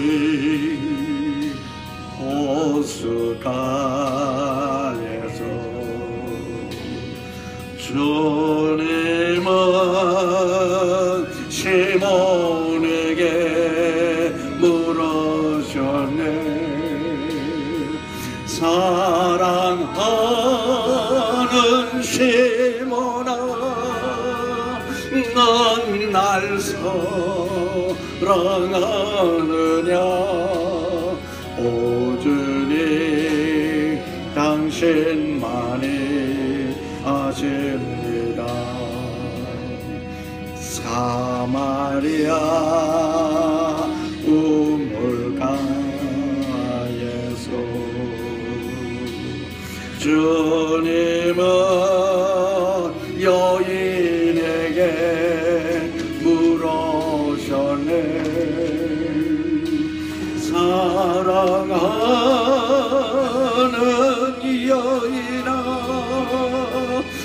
갈보리 호수가에서 주님은 시몬에게 물으셨네. 사랑하는 시몬아 넌 날 사랑하느냐? 오주님 당신만이 아십니다. 사마리아 우물가에서 주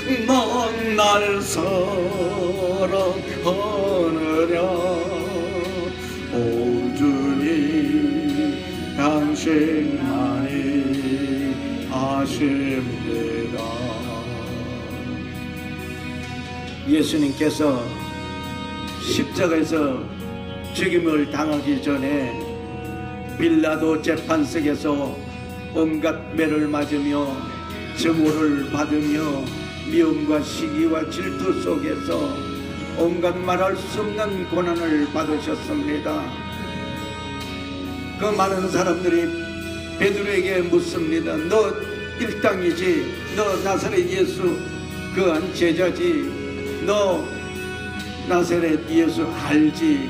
넌날 사랑하느냐 오주님 당신만이 아십니다. 예수님께서 십자가에서 죽임을 당하기 전에 빌라도 재판석에서 온갖 매를 맞으며 증오를 받으며 미움과 시기와 질투 속에서 온갖 말할 수 없는 고난을 받으셨습니다. 그 많은 사람들이 베드로에게 묻습니다. 너 일당이지? 너 나사렛 예수 그한 제자지? 너 나사렛 예수 알지?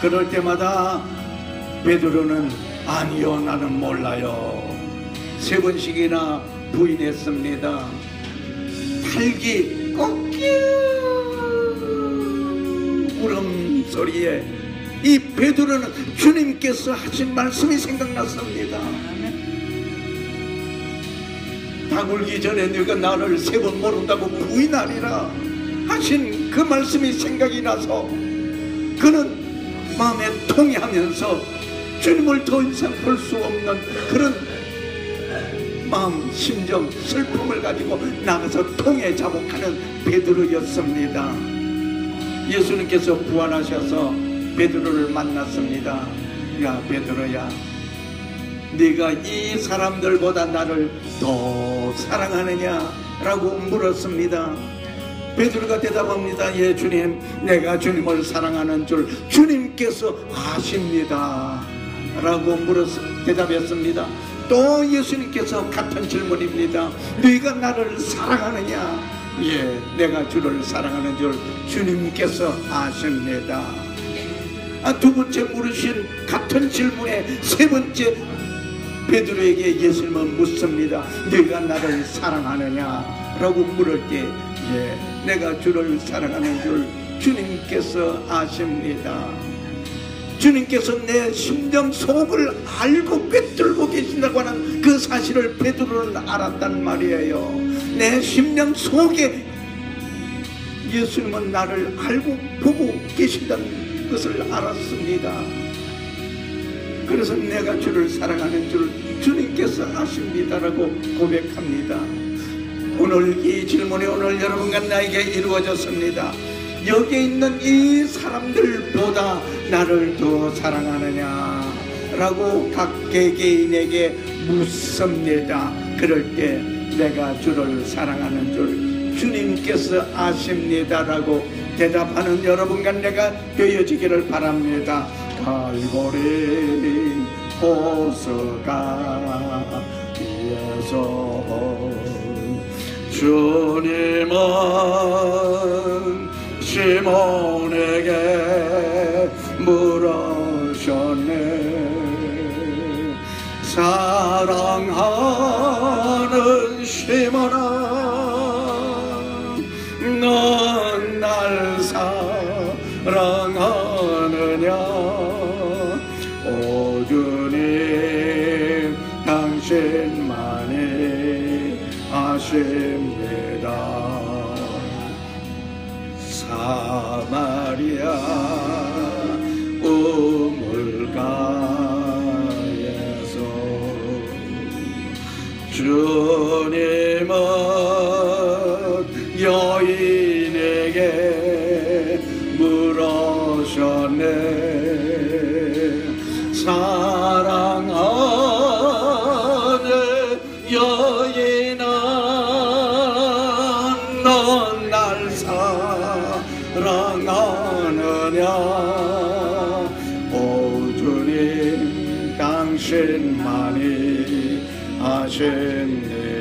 그럴 때마다 베드로는 아니요 나는 몰라요. 세 번씩이나 부인했습니다. 탈기 꺾여 울음 소리에 이 베드로는 주님께서 하신 말씀이 생각났습니다. 닭 울기 전에 네가 나를 세 번 모른다고 부인하리라 하신 그 말씀이 생각이 나서 그는 마음에 통해하면서 주님을 더 이상 볼 수 없는 그런 마음, 심정, 슬픔을 가지고 나가서 통해 자복하는 베드로였습니다. 예수님께서 부활하셔서 베드로를 만났습니다. 야 베드로야, 네가 이 사람들보다 나를 더 사랑하느냐라고 물었습니다. 베드로가 대답합니다. 예 주님, 내가 주님을 사랑하는 줄 주님께서 아십니다. 라고 물었 대답했습니다. 또 예수님께서 같은 질문입니다. 네가 나를 사랑하느냐? 예, 내가 주를 사랑하는 줄 주님께서 아십니다. 아, 두 번째 물으신 같은 질문에 세 번째 베드로에게 예수님은 묻습니다. 네가 나를 사랑하느냐? 라고 물을 때 예, 내가 주를 사랑하는 줄 주님께서 아십니다. 주님께서 내 심정 속을 알고 꿰뚫고 계신다고 하는 그 사실을 베드로는 알았단 말이에요. 내 심령 속에 예수님은 나를 알고 보고 계신다는 것을 알았습니다. 그래서 내가 주를 사랑하는 줄 주님께서 아십니다라고 고백합니다. 오늘 이 질문이 오늘 여러분과 나에게 이루어졌습니다. 여기 있는 이 사람들보다 나를 더 사랑하느냐 라고 각 개개인에게 묻습니다. 그럴 때 내가 주를 사랑하는 줄 주님께서 아십니다 라고 대답하는 여러분과 내가 되어지기를 바랍니다. 갈보리 호수가에서 주님은 시몬에게 사랑하는 시몬아 넌 날 사랑하느냐? 오 주님 당신만이 아십니다. 사마리아 주님은 여인에게 물으셨네. 사랑하는 여인아 넌 날 사랑하느냐? 오 주님 당신만이 하셨네